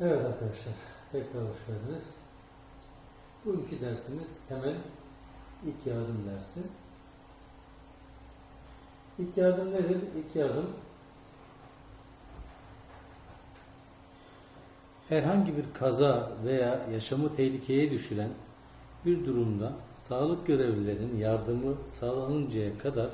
Evet arkadaşlar, tekrar hoş geldiniz. Bugünkü dersimiz temel ilk yardım dersi. İlk yardım nedir? İlk yardım herhangi bir kaza veya yaşamı tehlikeye düşüren bir durumda sağlık görevlilerinin yardımı sağlanıncaya kadar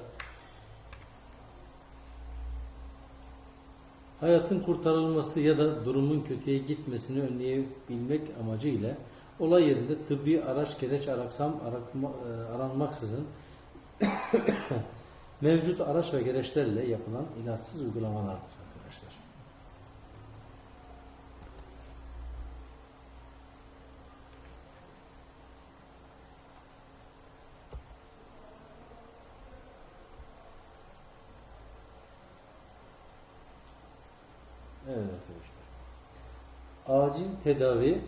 hayatın kurtarılması ya da durumun kötüye gitmesini önleyebilmek amacıyla olay yerinde tıbbi araç gereç araksam arakma, e, aranmaksızın mevcut araç ve gereçlerle yapılan ilaçsız uygulamalardır arkadaşlar. Acil tedavi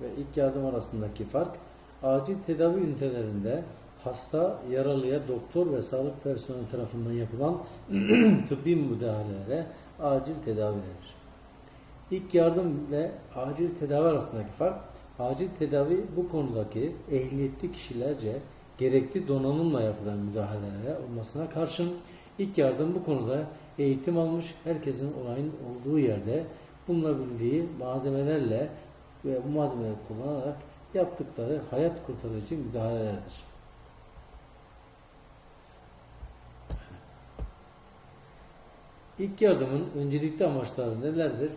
ve ilk yardım arasındaki fark acil tedavi ünitelerinde hasta, yaralıya doktor ve sağlık personeli tarafından yapılan tıbbi müdahalelere acil tedavi denir. İlk yardım ve acil tedavi arasındaki fark acil tedavi bu konudaki ehliyetli kişilerce gerekli donanımla yapılan müdahalelere olmasına karşın ilk yardım bu konuda eğitim almış herkesin olayın olduğu yerde bulunabildiği malzemelerle ve bu malzemeleri kullanarak yaptıkları hayat kurtarıcı müdahalelerdir. İlk yardımın öncelikli amaçları nelerdir?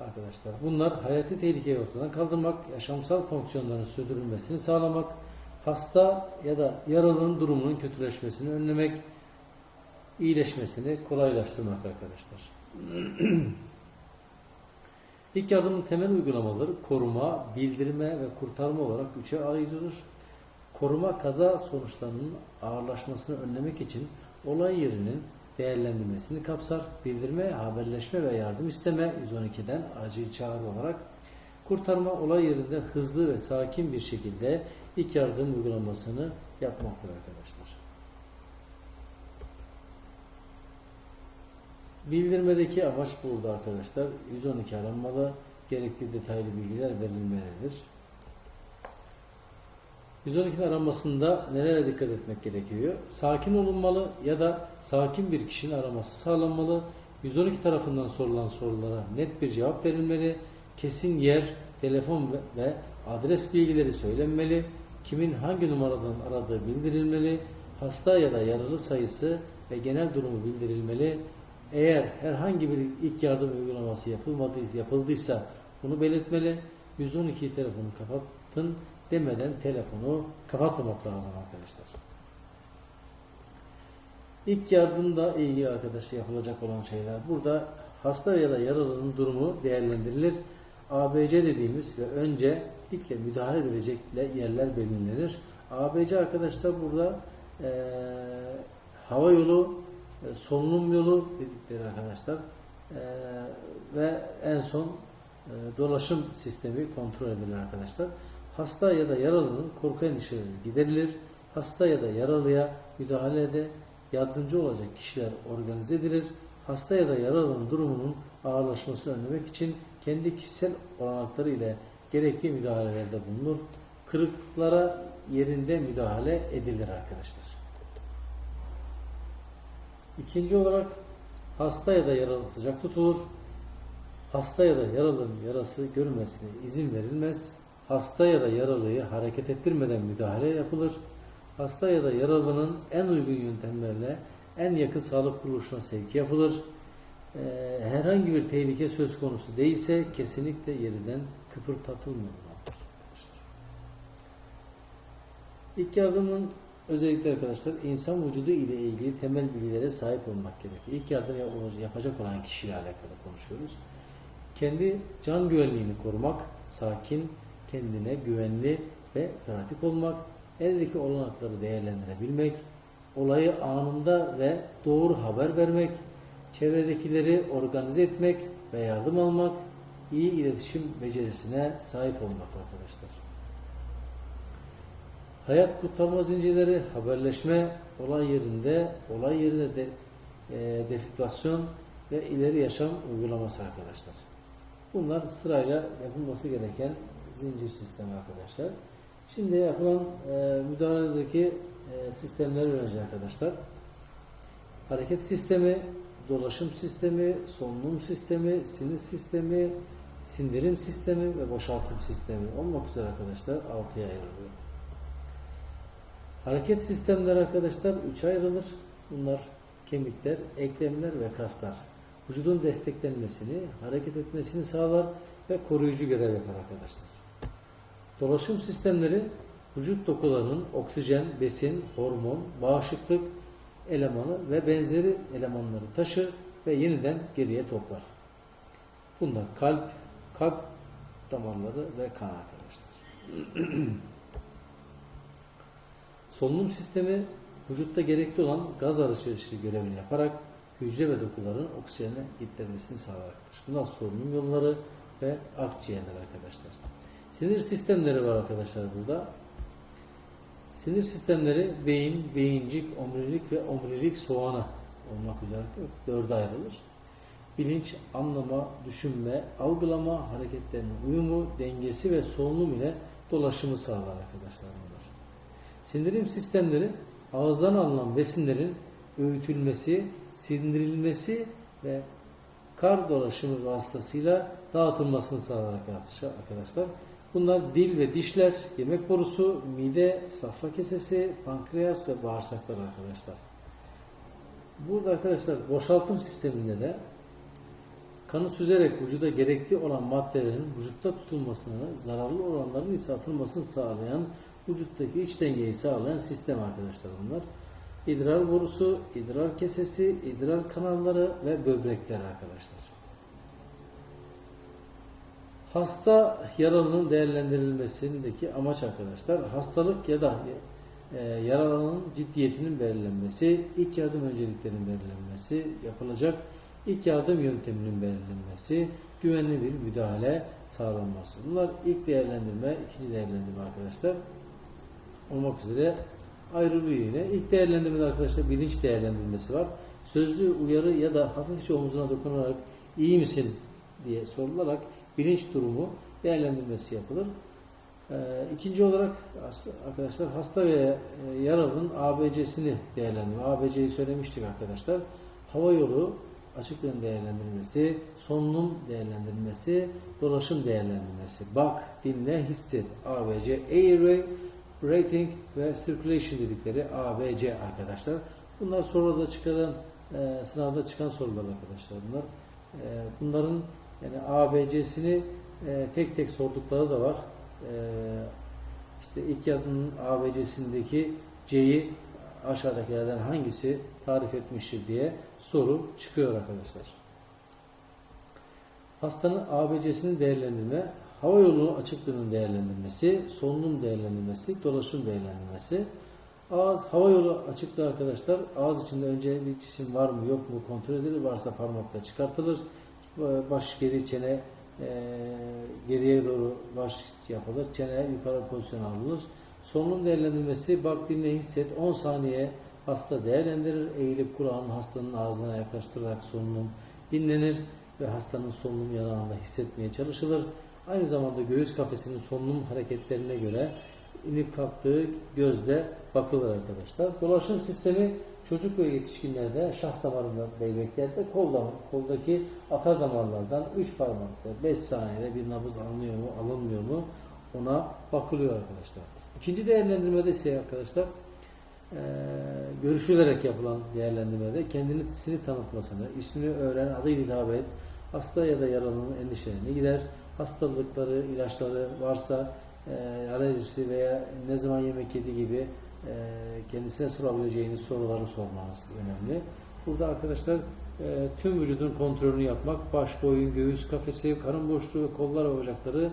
Arkadaşlar bunlar hayati tehlikeyi ortadan kaldırmak, yaşamsal fonksiyonların sürdürülmesini sağlamak, hasta ya da yaralının durumunun kötüleşmesini önlemek, iyileşmesini kolaylaştırmak arkadaşlar. İlk yardımın temel uygulamaları koruma, bildirme ve kurtarma olarak üçe ayrılır. Koruma kaza sonuçlarının ağırlaşmasını önlemek için olay yerinin değerlendirmesini kapsar. Bildirme, haberleşme ve yardım isteme 112'den acil çağrı olarak kurtarma olay yerinde hızlı ve sakin bir şekilde ilk yardım uygulamasını yapmaktır arkadaşlar. Bildirmedeki amaç burada arkadaşlar. 112 aranmada gerekli detaylı bilgiler verilmelidir. 112'nin aranmasında nelere dikkat etmek gerekiyor? Sakin olunmalı ya da sakin bir kişinin araması sağlanmalı. 112 tarafından sorulan sorulara net bir cevap verilmeli. Kesin yer, telefon ve adres bilgileri söylenmeli. Kimin hangi numaradan aradığı bildirilmeli. Hasta ya da yaralı sayısı ve genel durumu bildirilmeli. Eğer herhangi bir ilk yardım uygulaması yapılmadıysa, yapıldıysa bunu belirtmeli. 112 telefonu kapattın demeden telefonu kapatmamak lazım arkadaşlar. İlk yardımda ilgili arkadaşlar yapılacak olan şeyler. Burada hasta ya da yaralının durumu değerlendirilir. ABC dediğimiz ve önce ilk müdahale edilecek yerler belirlenir. ABC arkadaşlar burada e, hava yolu, e, solunum yolu dedikleri arkadaşlar e, ve en son e, dolaşım sistemi kontrol edilir arkadaşlar. Hasta ya da yaralının korku endişeleri giderilir. Hasta ya da yaralıya müdahalede yardımcı olacak kişiler organize edilir. Hasta ya da yaralının durumunun ağırlaşmasını önlemek için kendi kişisel olanakları ile gerekli müdahalelerde bulunur. Kırıklara yerinde müdahale edilir arkadaşlar. İkinci olarak hasta ya da yaralı sıcak tutulur. Hasta ya da yaralının yarası görülmesine izin verilmez. Hasta ya da yaralıyı hareket ettirmeden müdahale yapılır. Hasta ya da yaralının en uygun yöntemlerle en yakın sağlık kuruluşuna sevk yapılır. Ee, herhangi bir tehlike söz konusu değilse kesinlikle yerinden kıpırtatılmamalıdır. İlk yardımın özellikle arkadaşlar insan vücudu ile ilgili temel bilgilere sahip olmak gerekiyor. İlk yardım yapacak olan kişiyle alakalı konuşuyoruz. Kendi can güvenliğini korumak, sakin, kendine güvenli ve pratik olmak, eldeki olanakları değerlendirebilmek, olayı anında ve doğru haber vermek, çevredekileri organize etmek ve yardım almak, iyi iletişim becerisine sahip olmak arkadaşlar. Hayat kurtarma zincirleri, haberleşme, olay yerinde, olay yerinde de, e, defibrasyon, ve ileri yaşam uygulaması arkadaşlar. Bunlar sırayla yapılması gereken zincir sistemi arkadaşlar. Şimdi yapılan e, müdahaledeki e, sistemleri öğreneceğiz arkadaşlar. Hareket sistemi, dolaşım sistemi, solunum sistemi, sinir sistemi, sindirim sistemi ve boşaltım sistemi olmak üzere arkadaşlar 6'ya ayrılıyor. Hareket sistemleri arkadaşlar 3'e ayrılır. Bunlar kemikler, eklemler ve kaslar. Vücudun desteklenmesini, hareket etmesini sağlar ve koruyucu görev yapar arkadaşlar. Dolaşım sistemleri vücut dokularının oksijen, besin, hormon, bağışıklık elemanı ve benzeri elemanları taşır ve yeniden geriye toplar. Bunlar kalp, kalp damarları ve kan arkadaşlar. Solunum sistemi vücutta gerekli olan gaz alışverişi görevini yaparak hücre ve dokuların oksijene gitmesini sağlar arkadaşlar. Bunlar solunum yolları ve akciğerler arkadaşlar. Sinir sistemleri var arkadaşlar burada. Sinir sistemleri beyin, beyincik, omurilik ve omurilik soğanı olmak üzere dörde ayrılır. Bilinç, anlama, düşünme, algılama, hareketlerinin uyumu, dengesi ve solunum ile dolaşımı sağlar arkadaşlar. Sindirim sistemleri ağızdan alınan besinlerin öğütülmesi, sindirilmesi ve kar dolaşımı vasıtasıyla dağıtılmasını sağlar arkadaşlar. Bunlar dil ve dişler, yemek borusu, mide, safra kesesi, pankreas ve bağırsaklar arkadaşlar. Burada arkadaşlar boşaltım sisteminde de kanı süzerek vücuda gerekli olan maddelerin vücutta tutulmasını, zararlı olanların ise atılmasını sağlayan, vücuttaki iç dengeyi sağlayan sistem arkadaşlar bunlar. İdrar borusu, idrar kesesi, idrar kanalları ve böbrekler arkadaşlar. Hasta yaralının değerlendirilmesindeki amaç arkadaşlar hastalık ya da e, yaralının ciddiyetinin belirlenmesi, ilk yardım önceliklerinin belirlenmesi, yapılacak ilk yardım yönteminin belirlenmesi, güvenli bir müdahale sağlanması. Bunlar ilk değerlendirme, ikinci değerlendirme arkadaşlar olmak üzere ayrılıyor yine. İlk değerlendirmede arkadaşlar bilinç değerlendirmesi var. Sözlü uyarı ya da hafifçe omuzuna dokunarak iyi misin diye sorularak bilinç durumu değerlendirmesi yapılır. Ee, ikinci olarak arkadaşlar hasta ve e, yaralının ABC'sini değerlendirme. ABC'yi söylemiştik arkadaşlar. Hava yolu açıklığın değerlendirilmesi, solunum değerlendirilmesi, dolaşım değerlendirilmesi. Bak, dinle, hisset. ABC, airway, rating ve circulation dedikleri ABC arkadaşlar. Bunlar sorularda çıkan, e, sınavda çıkan sorular arkadaşlar bunlar. E, bunların yani ABC'sini e, tek tek sordukları da var. E, işte ilk yarının ABC'sindeki C'yi aşağıdakilerden hangisi tarif etmiştir diye soru çıkıyor arkadaşlar. Hastanın ABC'sini değerlendirme, hava yolu açıklığının değerlendirmesi, solunum değerlendirmesi, dolaşım değerlendirmesi. Ağız, hava yolu açıklığı arkadaşlar, ağız içinde önce bir cisim var mı yok mu kontrol edilir, varsa parmakla çıkartılır. Baş geri çene e, geriye doğru baş yapılır, çene yukarı pozisyon alınır. Solunum değerlendirmesi, bak dinle hisset 10 saniye hasta değerlendirir. Eğilip kulağını hastanın ağzına yaklaştırarak solunum dinlenir ve hastanın solunum yanağında hissetmeye çalışılır. Aynı zamanda göğüs kafesinin solunum hareketlerine göre inip kalktığı gözle bakılır arkadaşlar. Dolaşım sistemi çocuk ve yetişkinlerde şah damarında beybeklerde kolda, koldaki atar damarlardan 3 parmakta 5 saniyede bir nabız alınıyor mu alınmıyor mu ona bakılıyor arkadaşlar. İkinci değerlendirmede ise arkadaşlar e, görüşülerek yapılan değerlendirmede kendini sini tanıtmasını, ismini öğren, adıyla hitap et, hasta ya da yaralının endişelerini gider, hastalıkları, ilaçları varsa e, alerjisi veya ne zaman yemek yedi gibi e, kendisine sorabileceğiniz soruları sormanız önemli. Burada arkadaşlar e, tüm vücudun kontrolünü yapmak, baş, boyun, göğüs, kafesi, karın boşluğu, kollar bacakları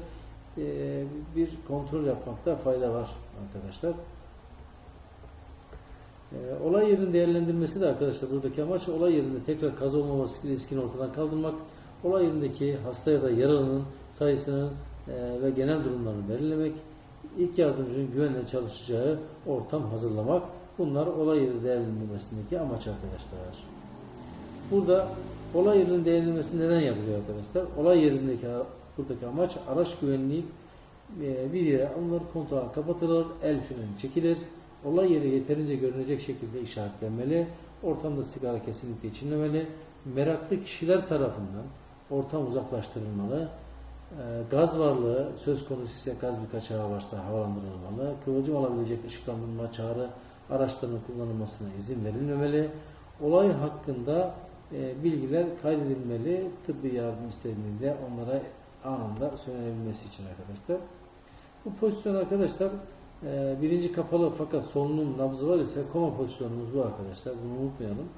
e, bir kontrol yapmakta fayda var arkadaşlar. E, olay yerinin değerlendirmesi de arkadaşlar buradaki amaç olay yerinde tekrar kaza olmaması riskini ortadan kaldırmak, olay yerindeki hasta ya da yaralının sayısının e, ve genel durumlarını belirlemek, ilk yardımcının güvenle çalışacağı ortam hazırlamak. Bunlar olay yeri değerlendirmesindeki amaç arkadaşlar. Burada Olay yerinin değerlendirmesi neden yapılıyor arkadaşlar? Olay yerindeki buradaki amaç araç güvenliği e, bir yere alınır, kontağı kapatılır, el freni çekilir. Olay yeri yeterince görünecek şekilde işaretlenmeli. Ortamda sigara kesinlikle içilmemeli. Meraklı kişiler tarafından ortam uzaklaştırılmalı. E, Gaz varlığı söz konusu ise gaz bir kaçağı varsa havalandırılmalı. Kıvılcım alabilecek ışıklandırma çağrı araçların kullanılmasına izin verilmemeli. Olay hakkında e, bilgiler kaydedilmeli. Tıbbi yardım istediğinde onlara anında söylenebilmesi için arkadaşlar. Bu pozisyon arkadaşlar e, birinci kapalı fakat solunum nabzı var ise koma pozisyonumuz bu arkadaşlar. Bunu unutmayalım.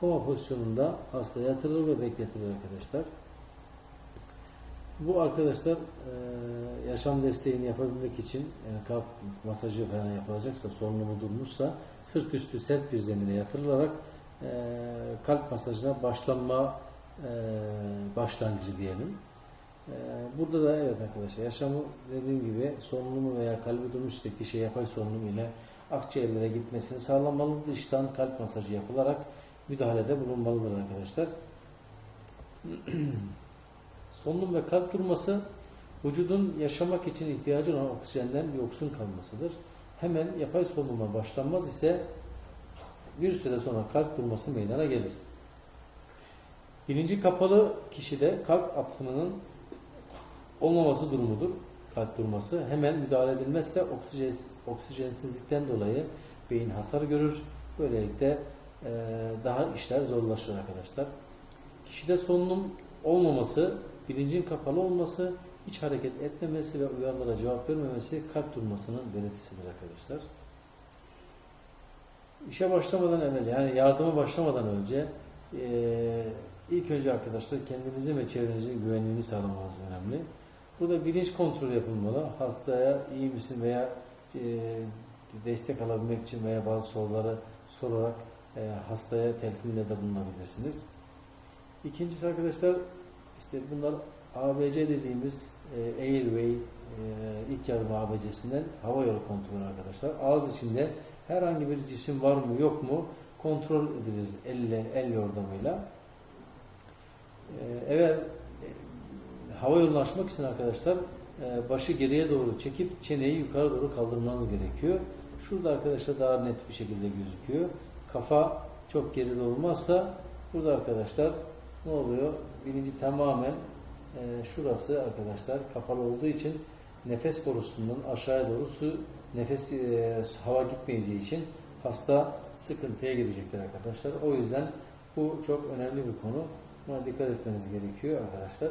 Koma pozisyonunda hasta yatırılır ve bekletilir arkadaşlar. Bu arkadaşlar e, yaşam desteğini yapabilmek için yani kalp masajı falan yapılacaksa solunumu durmuşsa sırt üstü sert bir zemine yatırılarak e, kalp masajına başlanma e, başlangıcı diyelim. E, burada da evet arkadaşlar yaşamı dediğim gibi solunumu veya kalbi durmuşsa kişi yapay solunum ile akciğerlere gitmesini sağlamalı. Dıştan kalp masajı yapılarak müdahalede bulunmalıdır arkadaşlar. Solunum ve kalp durması vücudun yaşamak için ihtiyacı olan oksijenden yoksun kalmasıdır. Hemen yapay solunuma başlanmaz ise bir süre sonra kalp durması meydana gelir. Bilinci kapalı kişide kalp atımının olmaması durumudur. Kalp durması hemen müdahale edilmezse oksijen, oksijensizlikten dolayı beyin hasar görür. Böylelikle daha işler zorlaşır arkadaşlar. Kişide solunum olmaması, bilincin kapalı olması, hiç hareket etmemesi ve uyarılara cevap vermemesi kalp durmasının belirtisidir arkadaşlar. İşe başlamadan evvel yani yardıma başlamadan önce ilk önce arkadaşlar kendinizin ve çevrenizin güvenliğini sağlamanız önemli. Burada bilinç kontrolü yapılmalı. Hastaya iyi misin veya destek alabilmek için veya bazı soruları sorarak hastaya telkinde de bulunabilirsiniz. İkincisi arkadaşlar işte bunlar ABC dediğimiz e, Airway e, ilk yardım ABC'sinden hava yolu kontrolü arkadaşlar. Ağız içinde herhangi bir cisim var mı yok mu kontrol edilir elle, el yordamıyla. E, eğer e, hava yolunu açmak için arkadaşlar e, başı geriye doğru çekip çeneyi yukarı doğru kaldırmanız gerekiyor. Şurada arkadaşlar daha net bir şekilde gözüküyor. Kafa çok geride olmazsa burada arkadaşlar ne oluyor? Bilinci tamamen e, şurası arkadaşlar kapalı olduğu için nefes borusundan aşağıya doğru su nefes e, hava gitmeyeceği için hasta sıkıntıya girecektir arkadaşlar. O yüzden bu çok önemli bir konu. Buna dikkat etmeniz gerekiyor arkadaşlar.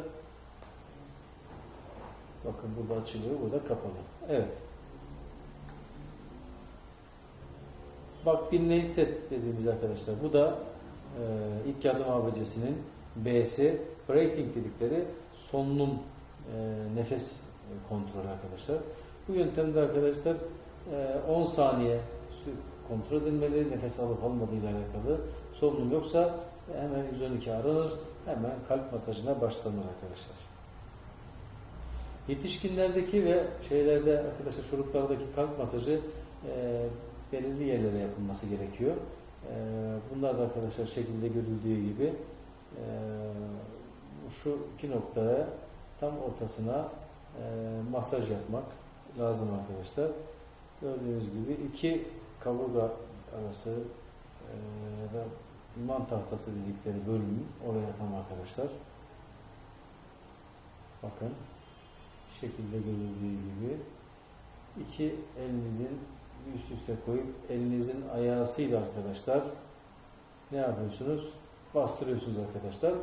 Bakın burada açılıyor, burada kapalı. Evet. Bak dinle hisset dediğimiz arkadaşlar. Bu da e, ilk yardım ABC'sinin B'si breathing dedikleri solunum e, nefes e, kontrolü arkadaşlar. Bu yöntemde arkadaşlar e, 10 saniye kontrol edilmeli. Nefes alıp almadığı ile alakalı. Solunum yoksa hemen 112 aranır. Hemen kalp masajına başlanır arkadaşlar. Yetişkinlerdeki ve şeylerde arkadaşlar çocuklardaki kalp masajı e, belirli yerlere yapılması gerekiyor. E, bunlar da arkadaşlar şekilde görüldüğü gibi e, şu iki noktaya tam ortasına e, masaj yapmak lazım arkadaşlar. Gördüğünüz gibi iki kaburga arası e, da iman tahtası dedikleri bölüm oraya tam arkadaşlar. Bakın şekilde görüldüğü gibi iki elinizin üst üste koyup elinizin ayağısıyla arkadaşlar ne yapıyorsunuz? Bastırıyorsunuz arkadaşlar.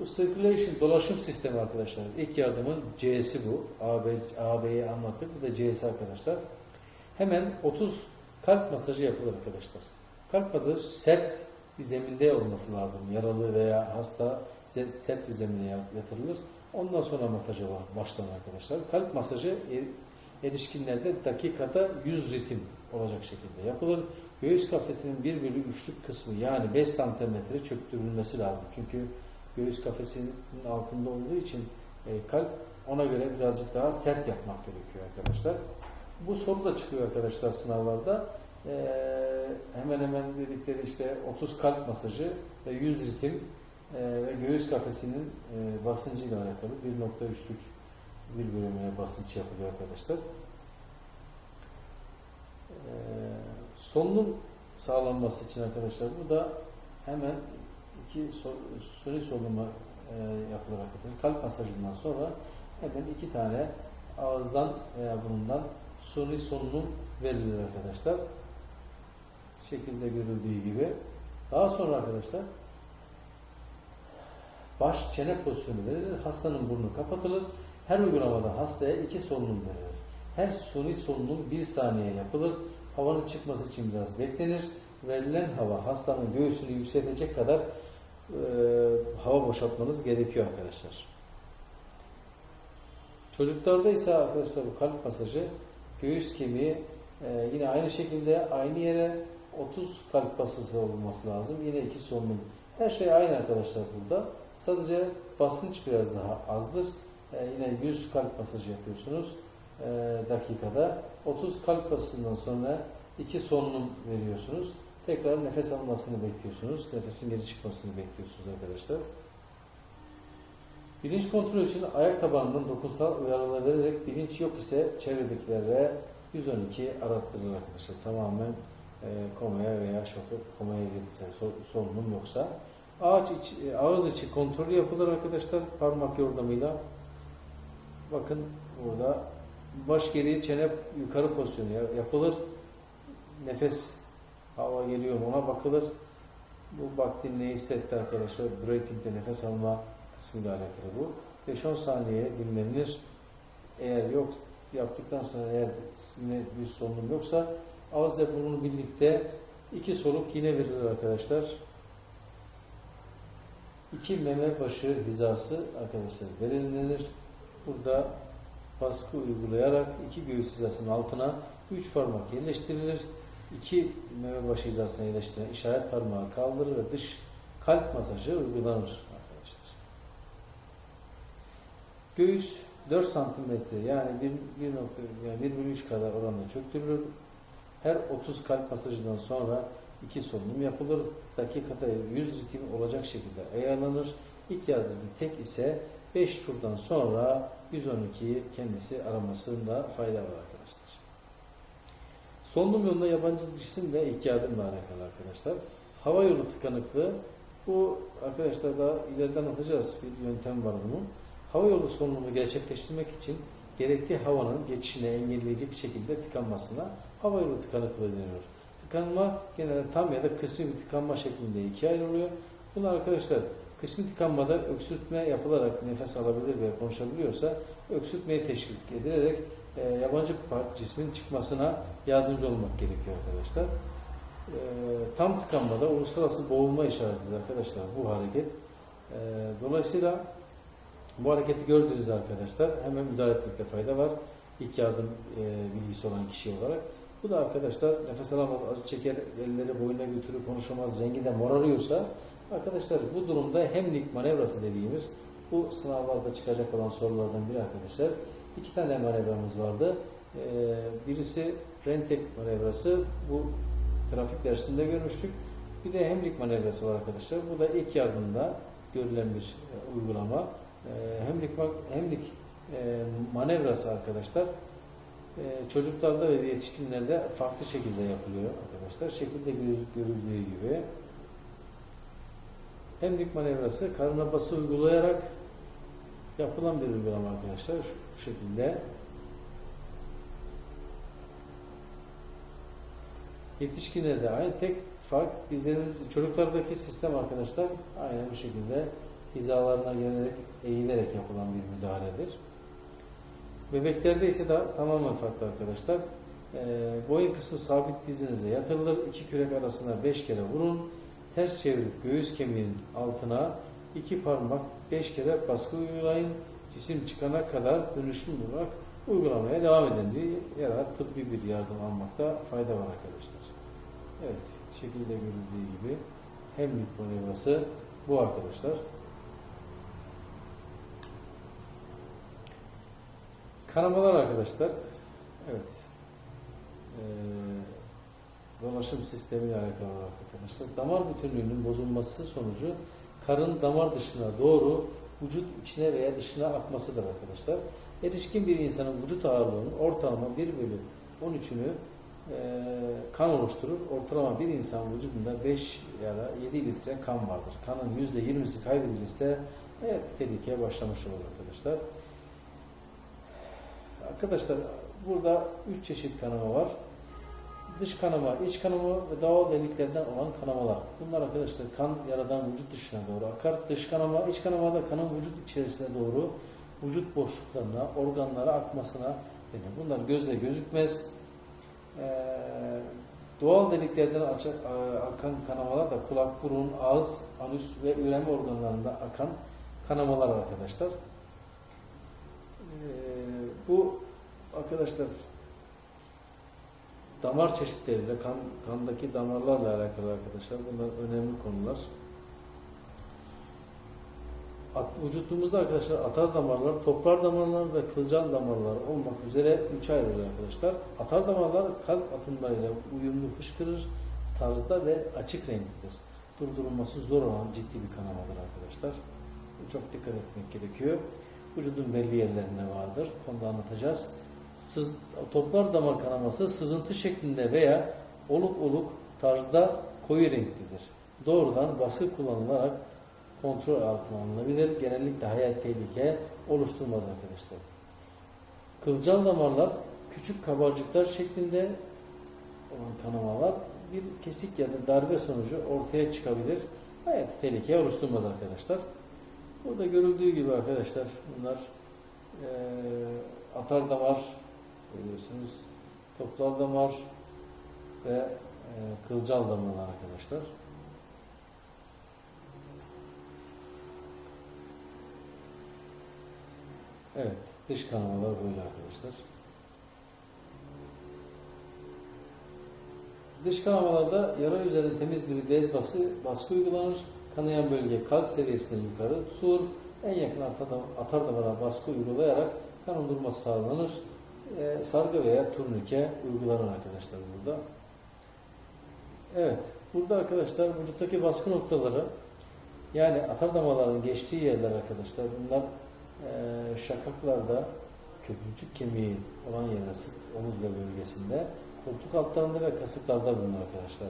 Bu circulation dolaşım sistemi arkadaşlar. İlk yardımın C'si bu. AB, AB'yi anlattık. Bu da C'si arkadaşlar. Hemen 30 kalp masajı yapılır arkadaşlar. Kalp masajı sert bir zeminde olması lazım. Yaralı veya hasta sert bir zemine yatırılır. Ondan sonra masaja başlanır arkadaşlar. Kalp masajı er- erişkinlerde dakikada 100 ritim olacak şekilde yapılır. Göğüs kafesinin 1 bölü 3'lük kısmı yani 5 santimetre çöktürülmesi lazım. Çünkü göğüs kafesinin altında olduğu için e, kalp ona göre birazcık daha sert yapmak gerekiyor arkadaşlar. Bu soru da çıkıyor arkadaşlar sınavlarda. E, hemen hemen dedikleri işte 30 kalp masajı ve 100 ritim e, ve göğüs kafesinin e, basıncıyla alakalı 1.3'lük bir bölümüne basınç yapılıyor arkadaşlar. E, solunum sağlanması için arkadaşlar bu da hemen iki suni solunuma e, yapılır arkadaşlar. Kalp masajından sonra hemen iki tane ağızdan veya burundan suni solunum verilir arkadaşlar. Şekilde görüldüğü gibi. Daha sonra arkadaşlar baş çene pozisyonu verilir. Hastanın burnu kapatılır. Her uygulamada hastaya iki solunum verilir. Her suni solunum bir saniye yapılır. Havanın çıkması için biraz beklenir. Verilen hava hastanın göğsünü yükseltecek kadar e, hava boşaltmanız gerekiyor arkadaşlar. Çocuklarda ise arkadaşlar bu kalp masajı göğüs kemiği e, yine aynı şekilde aynı yere 30 kalp basısı olması lazım. Yine iki solunum. Her şey aynı arkadaşlar burada. Sadece basınç biraz daha azdır. E, yine 100 kalp masajı yapıyorsunuz e, dakikada. 30 kalp basısından sonra iki solunum veriyorsunuz. Tekrar nefes almasını bekliyorsunuz. Nefesin geri çıkmasını bekliyorsunuz arkadaşlar. Bilinç kontrolü için ayak tabanının dokunsal uyarılar vererek bilinç yok ise çevredekilere 112 arattırılır arkadaşlar. Tamamen e, komaya veya şoka komaya girdiyse so- solunum yoksa. Ağaç iç, e, ağız içi kontrolü yapılır arkadaşlar parmak yordamıyla. Bakın burada baş geriye çene yukarı pozisyonu ya- yapılır. Nefes hava geliyor mu ona bakılır. Bu baktığım ne hissetti arkadaşlar? Breathing'de nefes alma kısmıyla alakalı bu. 5-10 saniye dinlenilir. Eğer yok yaptıktan sonra eğer sizinle bir sorunum yoksa ağız ve burnu birlikte iki soluk yine verilir arkadaşlar. İki meme başı hizası arkadaşlar belirlenir. Burada baskı uygulayarak iki göğüs hizasının altına üç parmak yerleştirilir. İki meme başı hizasına yerleştirilen işaret parmağı kaldırır ve dış kalp masajı uygulanır arkadaşlar. Göğüs 4 santimetre yani 1, 1, nokta, yani 1 bölü 3 kadar oranla çöktürülür. Her 30 kalp masajından sonra iki solunum yapılır. Dakikada 100 ritim olacak şekilde ayarlanır. İlk yardım tek ise 5 turdan sonra 112'yi kendisi aramasında fayda var arkadaşlar. Solunum yolunda yabancı cisim ve ilk yardımla alakalı arkadaşlar. Hava yolu tıkanıklığı bu arkadaşlar da ileriden anlatacağız bir yöntem var bunun. Hava yolu solunumu gerçekleştirmek için gerekli havanın geçişini engelleyecek şekilde tıkanmasına hava yolu tıkanıklığı deniyor. Tıkanma genelde tam ya da kısmi bir tıkanma şeklinde ikiye ayrılıyor. Bunlar arkadaşlar kısmi tıkanmada öksürtme yapılarak nefes alabilir ve konuşabiliyorsa öksürtmeye teşvik edilerek e, yabancı cismin çıkmasına yardımcı olmak gerekiyor arkadaşlar. E, tam tıkanmada uluslararası boğulma işaretidir arkadaşlar bu hareket. E, dolayısıyla bu hareketi gördüğünüz arkadaşlar hemen müdahale etmekte fayda var. İlk yardım e, bilgisi olan kişi olarak. Bu da arkadaşlar nefes alamaz, acı çeker, elleri boynuna götürür, konuşamaz, rengi de morarıyorsa arkadaşlar bu durumda hemlik manevrası dediğimiz bu sınavlarda çıkacak olan sorulardan biri arkadaşlar. İki tane manevramız vardı. Ee, birisi rentek manevrası. Bu trafik dersinde görmüştük. Bir de hemlik manevrası var arkadaşlar. Bu da ilk yardımda görülen bir e, uygulama. Ee, hemlik hemlik e, manevrası arkadaşlar e, çocuklarda ve yetişkinlerde farklı şekilde yapılıyor arkadaşlar. Şekilde görü- görüldüğü gibi hemlik manevrası karına bası uygulayarak yapılan bir uygulama arkadaşlar. Şu, bu şekilde yetişkinlerde aynı tek fark dizlerin çocuklardaki sistem arkadaşlar aynı bu şekilde hizalarına gelerek eğilerek yapılan bir müdahaledir. Bebeklerde ise de tamamen farklı arkadaşlar. Ee, boyun kısmı sabit dizinize yatırılır. İki kürek arasına beş kere vurun. Ters çevirip göğüs kemiğinin altına iki parmak beş kere baskı uygulayın. Cisim çıkana kadar dönüşüm olarak uygulamaya devam edin diye yarar tıbbi bir yardım almakta fayda var arkadaşlar. Evet, şekilde görüldüğü gibi hemlik manevrası bu arkadaşlar. Kanamalar arkadaşlar. Evet. Ee, dolaşım sistemiyle alakalı olarak arkadaşlar. Damar bütünlüğünün bozulması sonucu karın damar dışına doğru vücut içine veya dışına akmasıdır arkadaşlar. Erişkin bir insanın vücut ağırlığının ortalama 1 bölü 13'ünü e, kan oluşturur. Ortalama bir insan vücudunda 5 ya da 7 litre kan vardır. Kanın %20'si kaybedilirse evet, tehlikeye başlamış olur arkadaşlar. Arkadaşlar burada 3 çeşit kanama var. Dış kanama, iç kanama ve doğal deliklerden olan kanamalar. Bunlar arkadaşlar kan yaradan vücut dışına doğru akar. Dış kanama, iç kanama da kanın vücut içerisine doğru vücut boşluklarına, organlara akmasına denir. Bunlar gözle gözükmez. Ee, doğal deliklerden açık, akan kanamalar da kulak, burun, ağız, anüs ve üreme organlarında akan kanamalar arkadaşlar. Ee, bu arkadaşlar damar çeşitleriyle kan, kandaki damarlarla alakalı arkadaşlar. Bunlar önemli konular. At, vücudumuzda arkadaşlar atar damarlar, toplar damarlar ve kılcal damarlar olmak üzere üç ayrılır arkadaşlar. Atar damarlar kalp atımlarıyla uyumlu fışkırır tarzda ve açık renklidir. Durdurulması zor olan ciddi bir kanamadır arkadaşlar. Çok dikkat etmek gerekiyor. Vücudun belli yerlerinde vardır. Konuda anlatacağız. Sız, toplar damar kanaması sızıntı şeklinde veya oluk oluk tarzda koyu renklidir. Doğrudan baskı kullanılarak kontrol altına alınabilir. Genellikle hayat tehlike oluşturmaz arkadaşlar. Kılcal damarlar küçük kabarcıklar şeklinde olan kanamalar bir kesik ya da darbe sonucu ortaya çıkabilir. Hayat tehlike oluşturmaz arkadaşlar. Burada görüldüğü gibi arkadaşlar bunlar e, atar damar görüyorsunuz. Toplar damar ve e, kılcal damarlar arkadaşlar. Evet, dış kanamalar böyle arkadaşlar. Dış kanamalarda yara üzerinde temiz bir bez bası, baskı uygulanır. Kanayan bölge kalp seviyesinden yukarı tutulur. En yakın atar damara baskı uygulayarak kanın durması sağlanır. Ee, sargı veya turnike uygulanır arkadaşlar burada. Evet, burada arkadaşlar vücuttaki baskı noktaları yani atar damarların geçtiği yerler arkadaşlar bunlar e, şakaklarda köprücük kemiği olan yerler sırt omuz ve bölgesinde koltuk altlarında ve kasıklarda bulunur arkadaşlar.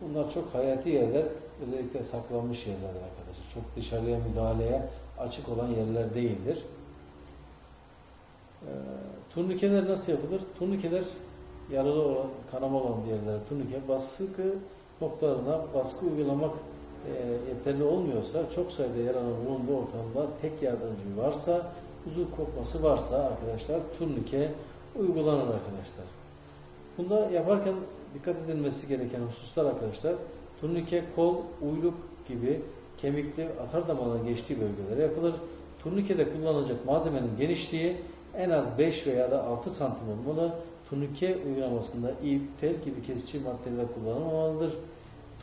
Bunlar çok hayati yerler. Özellikle saklanmış yerler arkadaşlar. Çok dışarıya müdahaleye açık olan yerler değildir. E, turnikeler nasıl yapılır? Turnikeler yaralı olan, kanama olan yerlere turnike baskı noktalarına baskı uygulamak e, yeterli olmuyorsa, çok sayıda yaranın bulunduğu ortamda tek yardımcı varsa, uzuv kopması varsa arkadaşlar turnike uygulanır arkadaşlar. Bunda yaparken dikkat edilmesi gereken hususlar arkadaşlar, turnike kol, uyluk gibi kemikli atar damarların geçtiği bölgelere yapılır. Turnikede kullanılacak malzemenin genişliği en az 5 veya da 6 santim olmalı. Turnike uygulamasında ip, tel gibi kesici maddeler kullanılmamalıdır.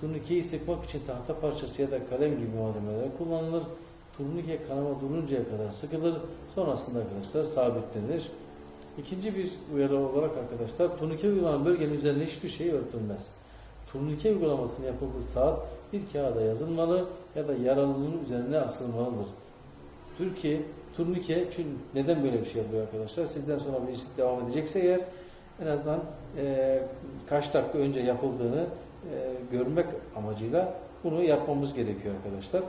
Turnikeyi sıkmak için tahta parçası ya da kalem gibi malzemeler kullanılır. Turnike kanama duruncaya kadar sıkılır. Sonrasında arkadaşlar sabitlenir. İkinci bir uyarı olarak arkadaşlar turnike uygulanan bölgenin üzerine hiçbir şey örtülmez. Turnike uygulamasının yapıldığı saat bir kağıda yazılmalı ya da yaralının üzerine asılmalıdır. Türkiye turnike çünkü neden böyle bir şey yapıyor arkadaşlar? Sizden sonra birisi devam edecekse eğer en azından e, kaç dakika önce yapıldığını e, görmek amacıyla bunu yapmamız gerekiyor arkadaşlar.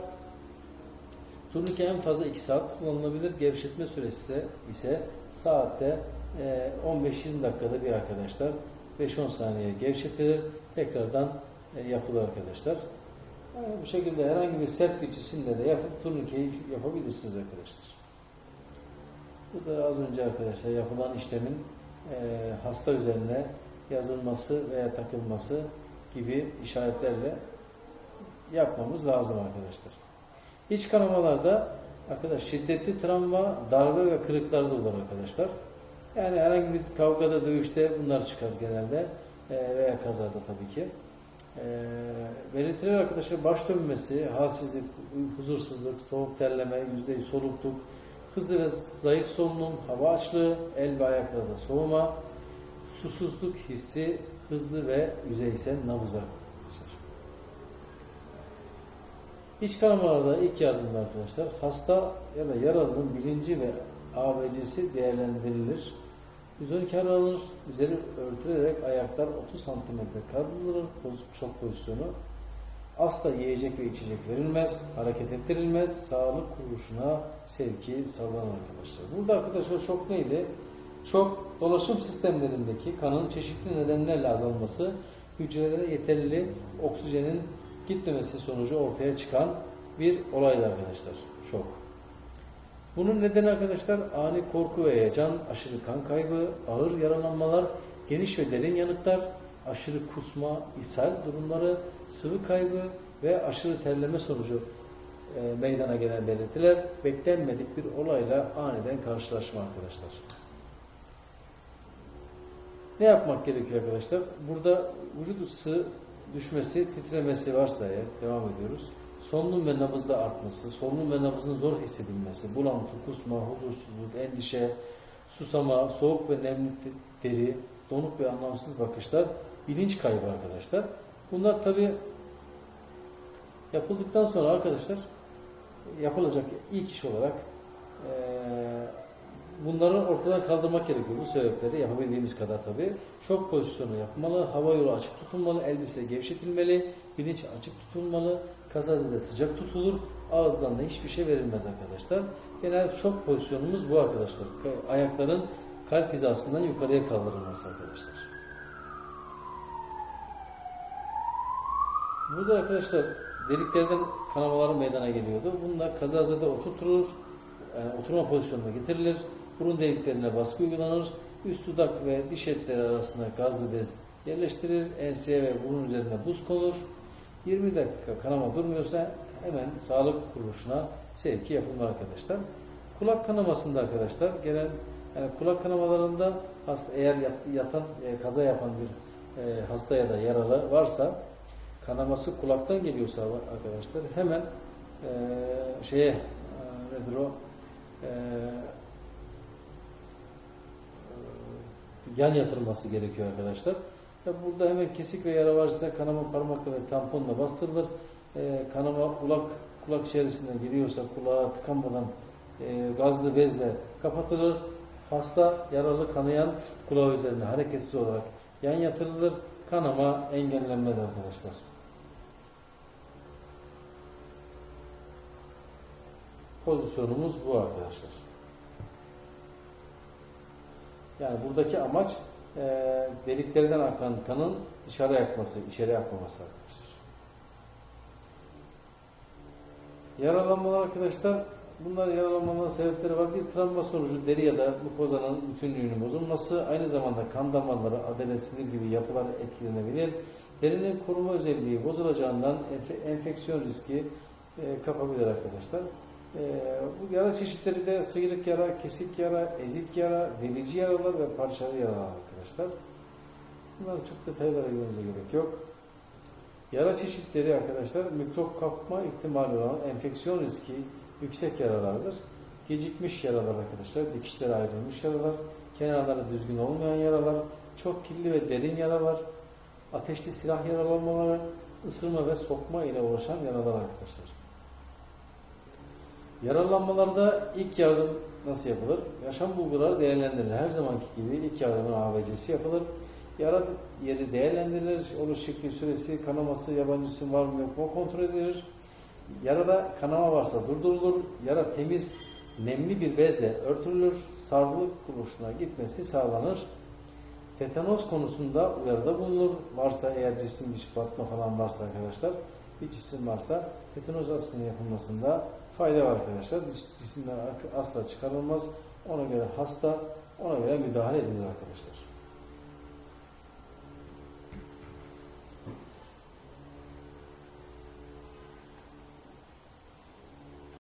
Turnike en fazla 2 saat kullanılabilir. Gevşetme süresi ise saatte e, 15-20 dakikada bir arkadaşlar 5-10 saniye gevşetilir. Tekrardan e, yapılır arkadaşlar. Yani bu şekilde herhangi bir sert bir cisimle de yapıp turnikeyi yapabilirsiniz arkadaşlar. Bu da az önce arkadaşlar yapılan işlemin e, hasta üzerine yazılması veya takılması gibi işaretlerle yapmamız lazım arkadaşlar. İç kanamalarda arkadaş şiddetli travma, darbe ve kırıklarda olur arkadaşlar. Yani herhangi bir kavgada, dövüşte bunlar çıkar genelde e, veya kazada tabii ki. E, belirtiler arkadaşlar baş dönmesi, halsizlik, huzursuzluk, soğuk terleme, yüzde solukluk, hızlı ve zayıf solunum, hava açlığı, el ve ayaklarda soğuma, susuzluk hissi, hızlı ve yüzeysel nabız. İç kanamalarda ilk yardımda arkadaşlar hasta ya da yaralının bilinci ve ABC'si değerlendirilir. 112 aranır, üzeri örtülerek ayaklar 30 cm kaldırılır, bozuk şok pozisyonu. Asla yiyecek ve içecek verilmez, hareket ettirilmez, sağlık kuruluşuna sevki sağlanır arkadaşlar. Burada arkadaşlar şok neydi? Şok, dolaşım sistemlerindeki kanın çeşitli nedenlerle azalması, hücrelere yeterli oksijenin gitmemesi sonucu ortaya çıkan bir olaydı arkadaşlar. Şok. Bunun nedeni arkadaşlar ani korku ve heyecan, aşırı kan kaybı, ağır yaralanmalar, geniş ve derin yanıklar, aşırı kusma, ishal durumları, sıvı kaybı ve aşırı terleme sonucu e, meydana gelen belirtiler, beklenmedik bir olayla aniden karşılaşma arkadaşlar. Ne yapmak gerekiyor arkadaşlar? Burada vücut ısı düşmesi, titremesi varsa eğer devam ediyoruz. Solunum ve nabızda artması, solunum ve nabızın zor hissedilmesi, bulantı, kusma, huzursuzluk, endişe, susama, soğuk ve nemli deri, donuk ve anlamsız bakışlar, bilinç kaybı arkadaşlar. Bunlar tabi yapıldıktan sonra arkadaşlar yapılacak ilk iş olarak eee bunları ortadan kaldırmak gerekiyor. Bu sebepleri yapabildiğimiz kadar tabi. Şok pozisyonu yapmalı, hava yolu açık tutulmalı, elbise gevşetilmeli, bilinç açık tutulmalı, kazazede sıcak tutulur, ağızdan da hiçbir şey verilmez arkadaşlar. Genel şok pozisyonumuz bu arkadaşlar. Ayakların kalp hizasından yukarıya kaldırılması arkadaşlar. Burada arkadaşlar deliklerden kanamalar meydana geliyordu. Bunlar kazazede oturtulur, yani oturma pozisyonuna getirilir. Burun deliklerine baskı uygulanır. Üst dudak ve diş etleri arasında gazlı bez yerleştirir. Enseye ve burun üzerine buz konur. 20 dakika kanama durmuyorsa hemen sağlık kuruluşuna sevki yapılmalı arkadaşlar. Kulak kanamasında arkadaşlar gelen yani kulak kanamalarında hasta eğer yatan e, kaza yapan bir e, hasta ya da yaralı varsa kanaması kulaktan geliyorsa arkadaşlar hemen e, şeye e, nedir o e, yan yatırılması gerekiyor arkadaşlar. Burada hemen kesik ve yara varsa kanama parmakla ve tamponla bastırılır. E, kanama kulak kulak içerisinden giriyorsa kulağa tıkanmadan e, gazlı bezle kapatılır. Hasta yaralı kanayan kulağı üzerinde hareketsiz olarak yan yatırılır. Kanama engellenmez arkadaşlar. Pozisyonumuz bu arkadaşlar. Yani buradaki amaç e, deliklerden akan kanın dışarı yakması, içeri akmaması arkadaşlar. Yaralanmalar arkadaşlar, bunlar yaralanmanın sebepleri var. Bir travma sonucu deri ya da mukozanın bütünlüğünün bozulması, aynı zamanda kan damarları, adele, sinir gibi yapılar etkilenebilir. Derinin koruma özelliği bozulacağından enfe enfeksiyon riski e, kapabilir arkadaşlar. Ee, bu yara çeşitleri de sıyrık yara, kesik yara, ezik yara, delici yaralar ve parçalı yaralar arkadaşlar. Bunların çok detaylara girmemize gerek yok. Yara çeşitleri arkadaşlar mikrop kapma ihtimali olan enfeksiyon riski yüksek yaralardır. Gecikmiş yaralar arkadaşlar, dikişlere ayrılmış yaralar, kenarları düzgün olmayan yaralar, çok kirli ve derin yaralar, ateşli silah yaralanmaları, ısırma ve sokma ile ulaşan yaralar arkadaşlar. Yaralanmalarda ilk yardım nasıl yapılır? Yaşam bulguları değerlendirilir. Her zamanki gibi ilk yardımın ABC'si yapılır. Yara yeri değerlendirilir. Oluş şekli, süresi, kanaması, yabancısı var mı yok mu kontrol edilir. Yarada kanama varsa durdurulur. Yara temiz, nemli bir bezle örtülür. Sarılık kuruluşuna gitmesi sağlanır. Tetanos konusunda uyarıda bulunur. Varsa eğer cisim bir patma falan varsa arkadaşlar, bir cisim varsa tetanos aşısının yapılmasında fayda var arkadaşlar. Cisimler asla çıkarılmaz. Ona göre hasta, ona göre müdahale edilir arkadaşlar.